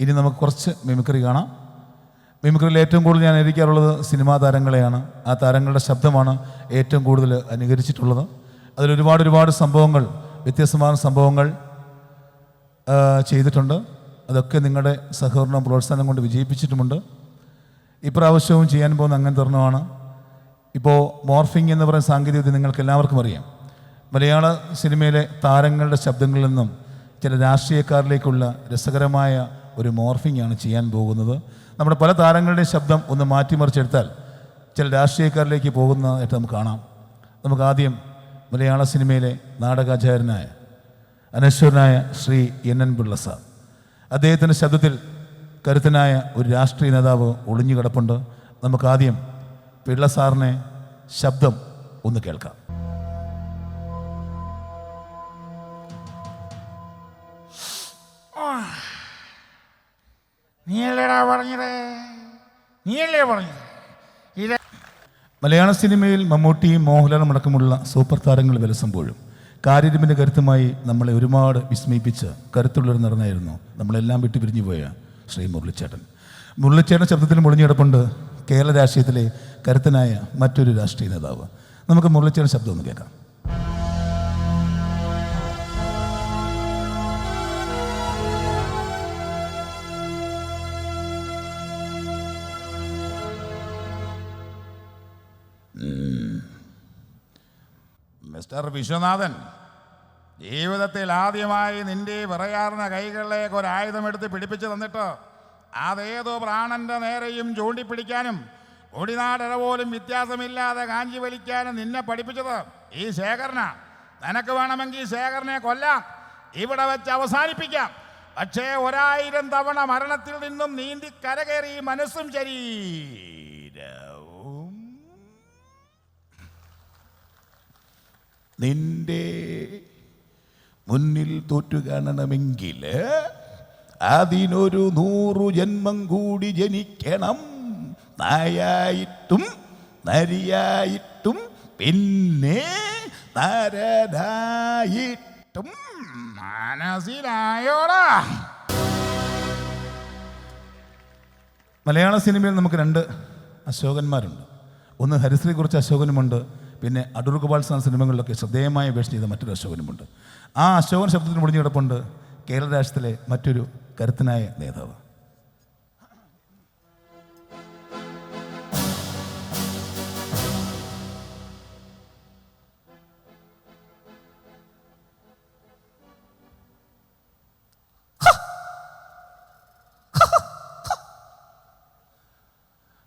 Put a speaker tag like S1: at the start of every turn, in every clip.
S1: ഇനി നമുക്ക് കുറച്ച് മിമിക്രി കാണാം. മിമിക്രിയിൽ ഏറ്റവും കൂടുതൽ ഞാൻ അനുകരിക്കാറുള്ളത് സിനിമാ താരങ്ങളെയാണ്. ആ താരങ്ങളുടെ ശബ്ദമാണ് ഏറ്റവും കൂടുതൽ അനുകരിച്ചിട്ടുള്ളത്. അതിൽ ഒരുപാട് ഒരുപാട് സംഭവങ്ങൾ വ്യത്യസ്തമായ സംഭവങ്ങൾ ചെയ്തിട്ടുണ്ട്. അതൊക്കെ നിങ്ങളുടെ സഹകരണം പ്രോത്സാഹനം കൊണ്ട് വിജയിപ്പിച്ചിട്ടുമുണ്ട്. ഇപ്രാവശ്യവും ചെയ്യാൻ പോകുന്ന അങ്ങനെ തരണമാണ് ഇപ്പോൾ മോർഫിംഗ് എന്ന് പറയുന്ന സാങ്കേതികവിദ്യ നിങ്ങൾക്ക് എല്ലാവർക്കും അറിയാം. മലയാള സിനിമയിലെ താരങ്ങളുടെ ശബ്ദങ്ങളിൽ നിന്നും ചില രാഷ്ട്രീയക്കാരിലേക്കുള്ള രസകരമായ ഒരു മോർഫിംഗ് ആണ് ചെയ്യാൻ പോകുന്നത്. നമ്മുടെ പല താരങ്ങളുടെയും ശബ്ദം ഒന്ന് മാറ്റിമറിച്ചെടുത്താൽ ചില രാഷ്ട്രീയക്കാരിലേക്ക് പോകുന്നതായിട്ട് നമുക്ക് കാണാം. നമുക്ക് ആദ്യം മലയാള സിനിമയിലെ നാടകാചാര്യനായ അനശ്വരനായ Shri N N Pillai sir. അദ്ദേഹത്തിന്റെ ശബ്ദത്തിൽ കരുത്തനായ ഒരു രാഷ്ട്രീയ നേതാവ് ഒളിഞ്ഞു കിടപ്പുണ്ട്. നമുക്ക് ആദ്യം പിള്ള സാറിനെ ശബ്ദം ഒന്ന് കേൾക്കാം.
S2: നീയല്ലേടാ പറഞ്ഞത്? നീയല്ലേ പറഞ്ഞത്? ഇത്
S1: മലയാള സിനിമയിൽ മമ്മൂട്ടി മോഹൻലാലും അടക്കമുള്ള സൂപ്പർ താരങ്ങൾ വിലസുമ്പോഴും കാര്യരൂപിന്റെ കരുത്തുമായി നമ്മളെ ഒരുപാട് വിസ്മയിപ്പിച്ച കരുത്തുള്ളൊരു നടനായിരുന്നു നമ്മളെല്ലാം വിട്ടു പിരിഞ്ഞു പോയ ശ്രീ മുരളിച്ചേട്ടൻ. മുരളിച്ചേട്ടൻ ശബ്ദത്തിൽ മുളിഞ്ഞിടപ്പുണ്ട് കേരള രാഷ്ട്രീയത്തിലെ കരുത്തനായ മറ്റൊരു രാഷ്ട്രീയ നേതാവ്. നമുക്ക് മുരളിച്ചേട്ടൻ ശബ്ദം ഒന്ന് കേൾക്കാം.
S2: മിസ്റ്റർ വിശ്വനാഥൻ ജീവിതത്തിൽ ആദ്യമായി നിന്റെ വിറയാർന്ന കൈകളിലേക്ക് ഒരു ആയുധമെടുത്ത് പിടിപ്പിച്ചു തന്നിട്ട് അതേതോ പ്രാണന്റെ നേരെയും ചൂണ്ടിപ്പിടിക്കാനും ഒടിനാടര പോലും വ്യത്യാസമില്ലാതെ കാഞ്ചി വലിക്കാനും നിന്നെ പഠിപ്പിച്ചത് ഈ ശേഖരന. നിനക്ക് വേണമെങ്കിൽ ശേഖരനെ കൊല്ലാം. ഇവിടെ വെച്ച് അവസാനിപ്പിക്കാം. പക്ഷേ ഒരായിരം തവണ മരണത്തിൽ നിന്നും നീന്തി കരകയറി മനസ്സും ശരീരവും
S1: നിന്റെ മുന്നിൽ തോറ്റു കാണണമെങ്കിൽ അതിനൊരു നൂറു ജന്മം കൂടി ജനിക്കണം. നായായിട്ടും നരിയായിട്ടും പിന്നെ നരനായിട്ടും
S2: മനസ്സിലായോടാ
S1: മലയാള സിനിമയിൽ നമുക്ക് രണ്ട് അശോകന്മാരുണ്ട്. ഒന്ന് ഹരിശ്രീ കുറിച്ച് അശോകനുമുണ്ട്. പിന്നെ അടൂർ ഗോപാൽ സാർ സിനിമകളിലൊക്കെ ശ്രദ്ധേയമായ വേഷം ചെയ്ത മറ്റൊരു അശോകനുമുണ്ട്. ആ അശോകൻ ശബ്ദത്തിന് മുടിഞ്ഞു കിടപ്പുണ്ട് കേരള രാഷ്ട്രത്തിലെ മറ്റൊരു കരുത്തനായ നേതാവ്.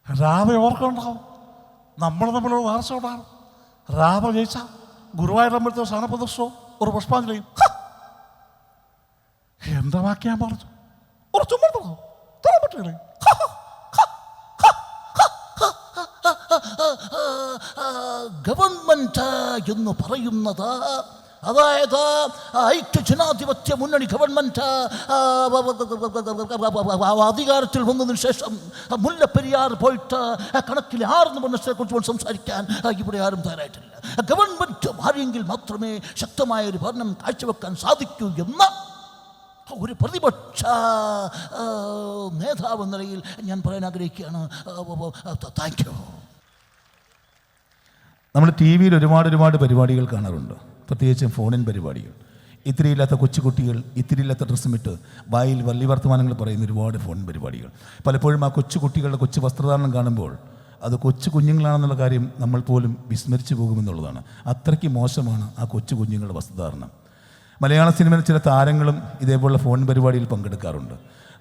S3: രാവിലെ ഓർക്കുന്നുണ്ടാവും നമ്മൾ തമ്മിലുള്ള വാർച്ച ഉണ്ടാകും രാമ ജയിച്ച ഗുരുവായൂരമ്പലത്തെ സ്ഥാനപ്രദർശനവും ഒരു പുഷ്പാഞ്ജലിയും എന്താ വാക്ക് ഞാൻ പറഞ്ഞു ഒരു പറ്റില്ലേ
S4: ഗവൺമെന്റ് എന്ന് പറയുന്നത് അതായത് ഐക്യ ജനാധിപത്യ മുന്നണി വ- അധികാരത്തിൽ വന്നതിന് ശേഷം മുല്ലപ്പെരിയാർ പോയിട്ട് കണക്കിൽ ആർന്ന് മനുഷ്യരെ കുറിച്ച് സംസാരിക്കാൻ ഇവിടെ ആരും തയ്യാറായിട്ടില്ല. ഗവൺമെന്റ് മാറിയെങ്കിൽ മാത്രമേ ശക്തമായ ഒരു ഭരണം കാഴ്ചവെക്കാൻ സാധിക്കൂ എന്ന ഒരു പ്രതിപക്ഷ നേതാവ് എന്ന നിലയിൽ ഞാൻ പറയാൻ ആഗ്രഹിക്കുകയാണ്. Thank you.
S1: നമ്മൾ ടി വിയിൽ ഒരുപാട് ഒരുപാട് പരിപാടികൾ കാണാറുണ്ട്. പ്രത്യേകിച്ചും ഫോണിൻ പരിപാടികൾ. ഇത്തിരിയില്ലാത്ത കൊച്ചുകുട്ടികൾ ഇത്തിരിയില്ലാത്ത ഡ്രസ്സും ഇട്ട് വായിൽ വള്ളി വർത്തമാനങ്ങൾ പറയുന്ന ഒരുപാട് ഫോൺ പരിപാടികൾ. പലപ്പോഴും ആ കൊച്ചുകുട്ടികളുടെ കൊച്ചു വസ്ത്രധാരണം കാണുമ്പോൾ അത് കൊച്ചു കുഞ്ഞുങ്ങളാണെന്നുള്ള കാര്യം നമ്മൾ പോലും വിസ്മരിച്ചു പോകുമെന്നുള്ളതാണ്. അത്രയ്ക്ക് മോശമാണ് ആ കൊച്ചു കുഞ്ഞുങ്ങളുടെ വസ്ത്രധാരണം. മലയാള സിനിമയിൽ ചില താരങ്ങളും ഇതേപോലുള്ള ഫോൺ പരിപാടിയിൽ പങ്കെടുക്കാറുണ്ട്.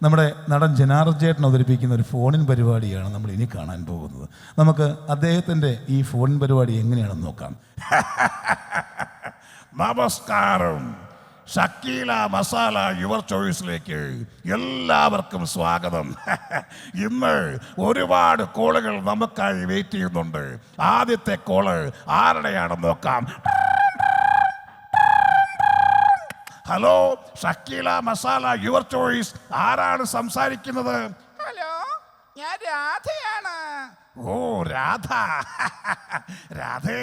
S1: നമ്മുടെ നടൻ ജനാർജേട്ടൻ അവതരിപ്പിക്കുന്ന ഒരു ഫോണിൻ പരിപാടിയാണ് നമ്മൾ ഇനി കാണാൻ പോകുന്നത്. നമുക്ക് അദ്ദേഹത്തിന്റെ ഈ ഫോണിൻ പരിപാടി എങ്ങനെയാണെന്ന് നോക്കാം.
S2: നമസ്കാരം. ഷക്കീല മസാല യുവർ ചോയ്സിലേക്ക് എല്ലാവർക്കും സ്വാഗതം. ഇന്ന് ഒരുപാട് കോളുകൾ നമുക്കായി വെയിറ്റ് ചെയ്യുന്നുണ്ട്. ആദ്യത്തെ കോൾ ആരുടെയാണെന്ന് നോക്കാം. Hello Shakeela masala your choice. ആരാണ് സംസാരിക്കുന്നത്?
S5: ഞാൻ രാധയാണ്.
S2: ഓ രാധ. രാധേ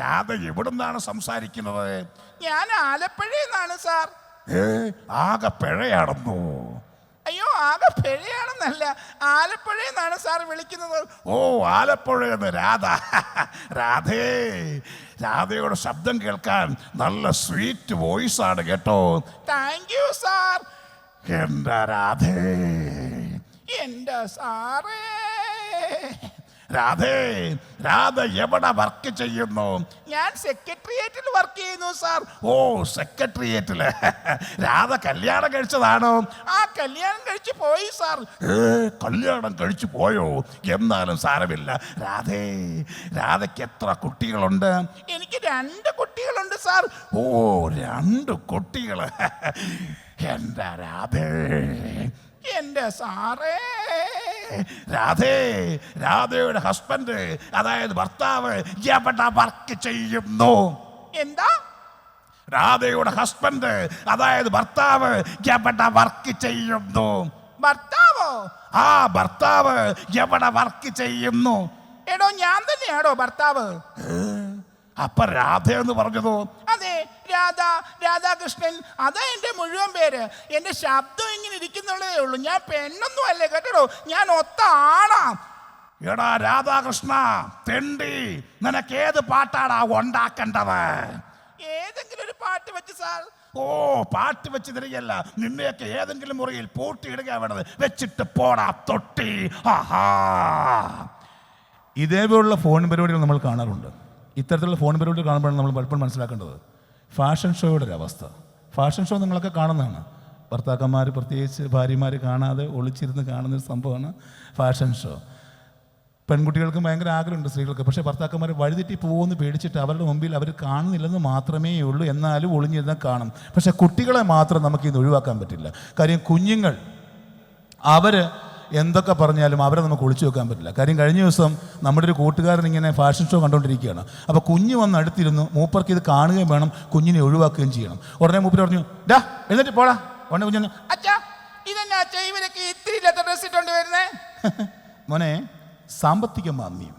S2: രാധ എവിടുന്നാണ് സംസാരിക്കുന്നത്?
S5: ഞാൻ ആലപ്പുഴയിൽ നിന്നാണ് സാർ.
S2: ഏ ആകെ പിഴയാണെന്നോ?
S5: അയ്യോ ആകെ പിഴയാണെന്നല്ല. ആലപ്പുഴയിൽ നിന്നാണ് സാർ വിളിക്കുന്നത്.
S3: ഓ ആലപ്പുഴയെന്ന് രാധ. രാധേ രാധയുടെ ശബ്ദം കേൾക്കാൻ നല്ല സ്വീറ്റ് വോയിസ് ആണ് കേട്ടോ.
S5: Thank you sir.
S3: എന്താ രാധേ.
S5: എന്റെ സാറേ.
S3: രാധേ രാധ എവിടെ വർക്ക് ചെയ്യുന്നു?
S5: ഞാൻ സെക്രട്ടേറിയറ്റിൽ വർക്ക് ചെയ്യുന്നു സാർ
S3: ഓ സെക്രട്ടേറിയറ്റിൽ രാധ കല്യാണം കഴിച്ചതാണോ?
S5: ആ കല്യാണം കഴിച്ചു പോയി സാർ
S3: ഏ കല്യാണം കഴിച്ചു പോയോ? എന്നാലും സാരമില്ല. രാധേ രാധയ്ക്ക് എത്ര കുട്ടികളുണ്ട്?
S5: എനിക്ക് രണ്ട് കുട്ടികളുണ്ട് സാർ
S3: ഓ രണ്ട് കുട്ടികൾ. എന്താ രാധേ
S5: എന്റെ സാറേ.
S3: രാധേ രാധയുടെ ഹസ്ബൻഡ് അതായത് ഭർത്താവ് എവിടെ വർക്ക് ചെയ്യുന്നു?
S5: എന്താ?
S3: രാധയുടെ ഹസ്ബൻഡ് അതായത് ഭർത്താവ് എവിടെ വർക്ക് ചെയ്യുന്നു?
S5: ഭർത്താവോ?
S3: ആ ഭർത്താവ് എവിടെ വർക്ക് ചെയ്യുന്നു?
S5: എടോ ഞാൻ തന്നെയാണോ ഭർത്താവ്?
S3: അപ്പൊ രാധ എന്ന് പറഞ്ഞതോ?
S5: അതെ രാധ രാധാകൃഷ്ണൻ. അതാ എന്റെ മുഴുവൻ പേര്. എന്റെ ശബ്ദം ഇങ്ങനെ ഇരിക്കുന്നുള്ളതേ ഉള്ളൂ. ഞാൻ പെണ്ണൊന്നും അല്ലേ കേട്ടോ ഞാൻ ഒത്ത ആണാ
S3: എടാ രാധാകൃഷ്ണ തെണ്ടി. നിനക്ക് ഏത് പാട്ടാടാ ഉണ്ടാക്കേണ്ടത്?
S5: ഏതെങ്കിലും ഒരു പാട്ട് വെച്ച് സാർ.
S3: ഓ പാട്ട് വെച്ച് തിരികെയല്ല. നിന്നെയൊക്കെ ഏതെങ്കിലും മുറിയിൽ പൂട്ടിയിടുക വേണത് വെച്ചിട്ട് പോടാ തൊട്ടി. ആഹാ.
S1: ഇതേപോലുള്ള ഫോൺ പരിപാടികൾ നമ്മൾ കാണാറുണ്ട്. ഇത്തരത്തിലുള്ള ഫോൺ പരിപാടികൾ കാണുമ്പോഴാണ് നമ്മൾ പലപ്പോഴും മനസ്സിലാക്കേണ്ടത്. ഫാഷൻ ഷോയുടെ ഒരു അവസ്ഥ. ഫാഷൻ ഷോ നിങ്ങളൊക്കെ കാണുന്നതാണ്. ഭർത്താക്കന്മാർ പ്രത്യേകിച്ച് ഭാര്യമാർ കാണാതെ ഒളിച്ചിരുന്ന് കാണുന്ന ഒരു സംഭവമാണ് ഫാഷൻ ഷോ പെൺകുട്ടികൾക്കും ഭയങ്കര ആഗ്രഹമുണ്ട് സ്ത്രീകൾക്ക്. പക്ഷേ ഭർത്താക്കന്മാർ വഴിതെറ്റി പോകുമെന്ന് പേടിച്ചിട്ട് അവരുടെ മുമ്പിൽ അവർ കാണുന്നില്ലെന്ന് മാത്രമേ ഉള്ളൂ. എന്നാലും ഒളിഞ്ഞിരുന്ന് കാണും. പക്ഷേ കുട്ടികളെ മാത്രം നമുക്ക് ഇന്ന് ഒഴിവാക്കാൻ പറ്റില്ല. കാര്യം കുഞ്ഞുങ്ങൾ അവർ എന്തൊക്കെ പറഞ്ഞാലും അവരെ നമുക്ക് ഒളിച്ചു വെക്കാൻ പറ്റില്ല. കാര്യം കഴിഞ്ഞ ദിവസം നമ്മുടെ ഒരു കൂട്ടുകാരൻ ഇങ്ങനെ ഫാഷൻ ഷോ കണ്ടുകൊണ്ടിരിക്കുകയാണ് അപ്പോൾ കുഞ്ഞ് വന്ന് അടുത്തിരുന്നു. മൂപ്പർക്ക് ഇത് കാണുകയും വേണം കുഞ്ഞിനെ ഒഴിവാക്കുകയും ചെയ്യണം. ഉടനെ മൂപ്പർ പറഞ്ഞു ഡാ എന്നിട്ട് പോടാ. ഉടനെ കുഞ്ഞു
S5: അച്ഛാ ഇതെന്നാ അച്ഛാ ഇവരൊക്കെ ഇത്തിരി ഇല്ലാത്ത ഡ്രസ് ഇട്ടോണ്ട് വരുന്നേ?
S1: മോനെ സാമ്പത്തിക മാന്ദ്യം.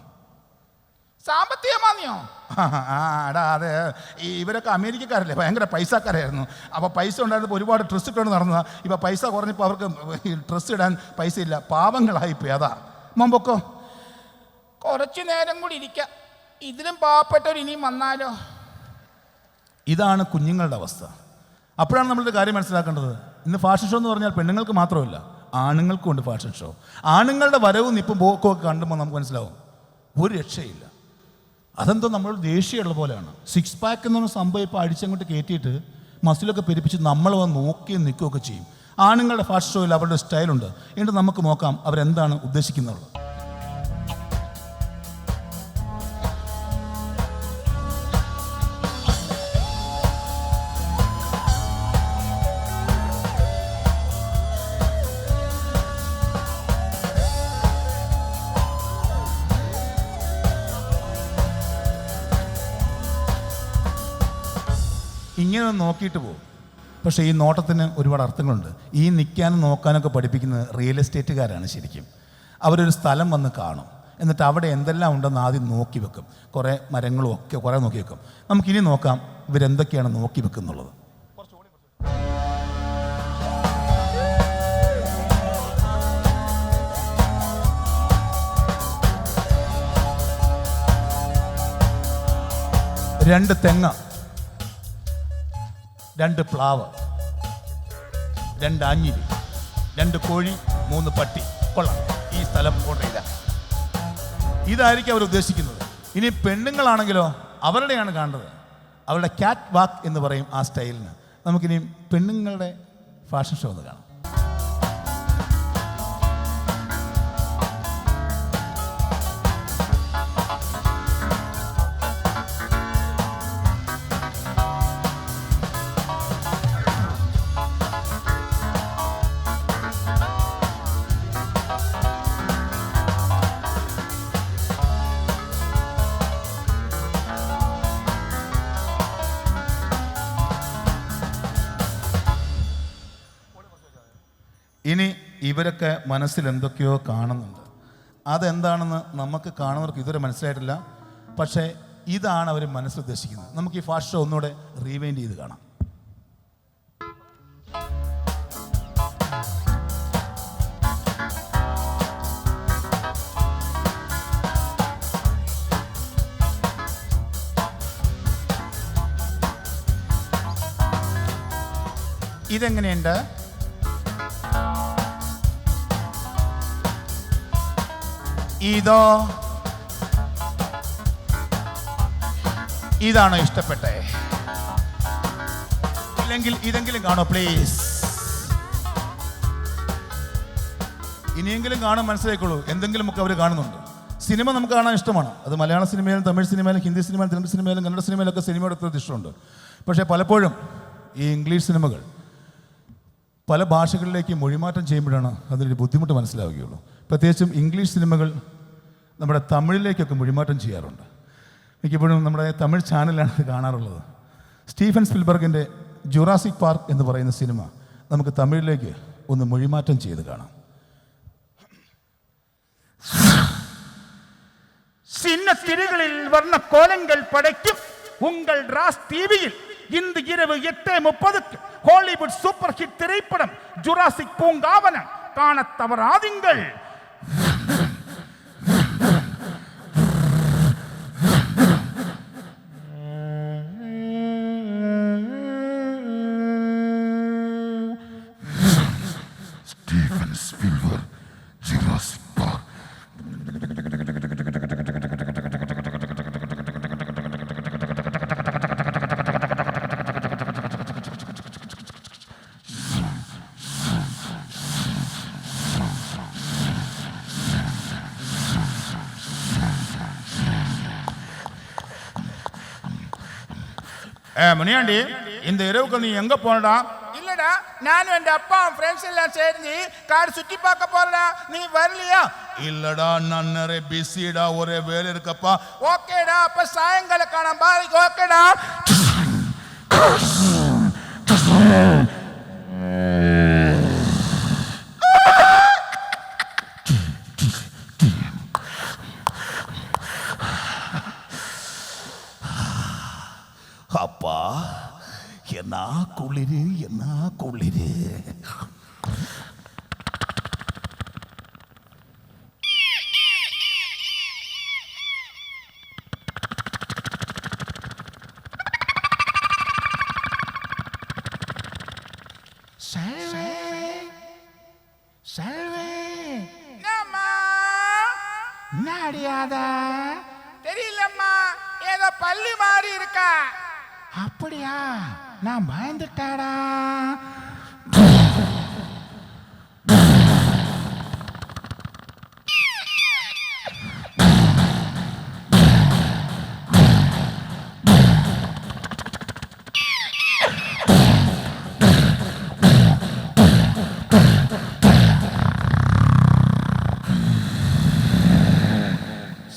S5: സാമ്പത്തിക
S1: മാന്ദ്യോ ആടാ അതെ ഇവരൊക്കെ അമേരിക്കക്കാരല്ലേ ഭയങ്കര പൈസക്കാരായിരുന്നു. അപ്പോൾ പൈസ ഉണ്ടായിരുന്നപ്പോൾ ഒരുപാട് ഡ്രസ്സ് ഇട്ടുകൊണ്ട് നടന്നതാ. ഇപ്പോൾ പൈസ കുറഞ്ഞപ്പോൾ അവർക്ക് ഡ്രസ്സ് ഇടാൻ പൈസ ഇല്ല. പാവങ്ങളായിപ്പോയി അതാ. മുമ്പൊക്കോ.
S5: കുറച്ചു നേരം കൂടി ഇരിക്ക. ഇതിലും പാവപ്പെട്ടവർ ഇനിയും വന്നാലോ?
S1: ഇതാണ് കുഞ്ഞുങ്ങളുടെ അവസ്ഥ. അപ്പോഴാണ് നമ്മളൊരു കാര്യം മനസ്സിലാക്കേണ്ടത്. ഇന്ന് ഫാഷൻ ഷോ എന്ന് പറഞ്ഞാൽ പെണ്ണുങ്ങൾക്ക് മാത്രമല്ല ആണുങ്ങൾക്കും ഉണ്ട് ഫാഷൻ ഷോ ആണുങ്ങളുടെ വരവും ഇപ്പം പോക്കും ഒക്കെ കണ്ടുമ്പോൾ നമുക്ക് മനസ്സിലാവും ഒരു രക്ഷയില്ല. അതെന്തോ നമ്മൾ ദേഷ്യമുള്ള പോലെയാണ്. സിക്സ് പാക്ക് എന്ന് പറഞ്ഞ സംഭവം ഇപ്പോൾ അടിച്ചങ്ങോട്ട് കയറ്റിയിട്ട് മസിലൊക്കെ പെരുപ്പിച്ച് നമ്മൾ വന്ന് നോക്കുകയും നിൽക്കുകയൊക്കെ ചെയ്യും. ആണുങ്ങളുടെ ഫാഷൻ ഷോയിൽ അവരുടെ സ്റ്റൈലുണ്ട് എന്നിട്ട് നമുക്ക് നോക്കാം അവരെന്താണ് ഉദ്ദേശിക്കുന്നത് നോക്കിയിട്ട് പോകും. പക്ഷേ ഈ നോട്ടത്തിന് ഒരുപാട് അർത്ഥങ്ങളുണ്ട്. ഈ നിൽക്കാനും നോക്കാനൊക്കെ പഠിപ്പിക്കുന്നത് റിയൽ എസ്റ്റേറ്റുകാരാണ് ശരിക്കും. അവരൊരു സ്ഥലം വന്ന് കാണും. എന്നിട്ട് അവിടെ എന്തെല്ലാം ഉണ്ടെന്ന് ആദ്യം നോക്കി വെക്കും. കുറേ മരങ്ങളും ഒക്കെ കുറേ നോക്കി വെക്കും. നമുക്കിനി നോക്കാം ഇവരെന്തൊക്കെയാണ് നോക്കി വെക്കുന്നുള്ളത്. രണ്ട് തെങ്ങ്. രണ്ട് പ്ലാവ് രണ്ട് അഞ്ഞിരി രണ്ട് കോഴി മൂന്ന് പട്ടി. കൊള്ളാം. ഈ സ്ഥലം ചെയ്ത. ഇതായിരിക്കും അവർ ഉദ്ദേശിക്കുന്നത്. ഇനി പെണ്ണുങ്ങളാണെങ്കിലോ അവരുടെയാണ് കാണേണ്ടത് അവരുടെ ക്യാറ്റ് വാക്ക് എന്ന് പറയും ആ സ്റ്റൈലിന് നമുക്കിനി പെണ്ണുങ്ങളുടെ ഫാഷൻ ഷോ ഒന്ന് കാണാം. ഇവരൊക്കെ മനസ്സിൽ എന്തൊക്കെയോ കാണുന്നുണ്ട്. അതെന്താണെന്ന് നമുക്ക് കാണുന്നവർക്ക് ഇതുവരെ മനസ്സിലായിട്ടില്ല. പക്ഷേ ഇതാണ് അവർ മനസ്സിലുദ്ദേശിക്കുന്നത്. നമുക്ക് ഈ ഫാസ്റ്റ് ഷോ ഒന്നുകൂടെ റീവൈൻഡ് ചെയ്ത് കാണാം.
S5: ഇതെങ്ങനെയുണ്ട്? ഇതോ? ഇതാണോ ഇഷ്ടപ്പെട്ടെ? ഇല്ലെങ്കിൽ ഇതെങ്കിലും കാണോ പ്ലീസ്
S1: ഇനിയെങ്കിലും കാണാൻ എന്തെങ്കിലും ഒക്കെ അവർ കാണുന്നുണ്ട്. സിനിമ നമുക്ക് കാണാൻ ഇഷ്ടമാണ്. അത് മലയാള സിനിമയിലും തമിഴ് സിനിമയിലും ഹിന്ദി സിനിമയിലും തെലുങ്ക് സിനിമയിലും കന്നഡ സിനിമയിലൊക്കെ സിനിമയുടെ അത്ര ഇഷ്ടമുണ്ട്. പക്ഷേ പലപ്പോഴും ഈ ഇംഗ്ലീഷ് സിനിമകൾ പല ഭാഷകളിലേക്ക് മൊഴിമാറ്റം ചെയ്യുമ്പോഴാണ് അതിനൊരു ബുദ്ധിമുട്ട് മനസ്സിലാവുകയുള്ളൂ പ്രത്യേകിച്ചും ഇംഗ്ലീഷ് സിനിമകൾ നമ്മുടെ തമിഴിലേക്കൊക്കെ മൊഴിമാറ്റം ചെയ്യാറുണ്ട് മിക്കപ്പോഴും നമ്മുടെ തമിഴ് ചാനലാണ് ഇത് കാണാറുള്ളത് സ്റ്റീഫൻ സ്പിൽബർഗിൻ്റെ ജുറാസിക് പാർക്ക് എന്ന് പറയുന്ന സിനിമ നമുക്ക് തമിഴിലേക്ക് ഒന്ന് മൊഴിമാറ്റം ചെയ്ത് കാണാം
S5: சின்ன திரைகளில் வர்ண கோலங்கள் படைக்கும் உங்கள் ராஸ் டிவியில் இந்த இரவு எட்டு முப்பதுக்கு ஹாலிவுட் சூப்பர் ஹிட் திரைப்படம் ஜுராசிக் பூங்காவனம். காண தவறாதீங்கள்.
S2: முனியாண்டி இந்த இரவுக்கு நீ எங்க போனடா
S5: இல்லடா நானும் என் அப்பா ஃப்ரெண்ட்ஸ் எல்லாம் சேர்ந்து காடு சுத்தி பார்க்க போறடா. நீ வரலையா?
S2: இல்லடா நான் நிறைய பிஸிடா ஒரே வேலை இருக்கப்பா.
S5: ஓகேடா அப்ப சாயங்காலம் காணாம பாருங்க ஓகேடா കുളിര് എന്നാ കുളിര് அப்படியா? நான் பயந்துட்டாடா.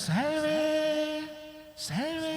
S5: Selvi
S3: Selvi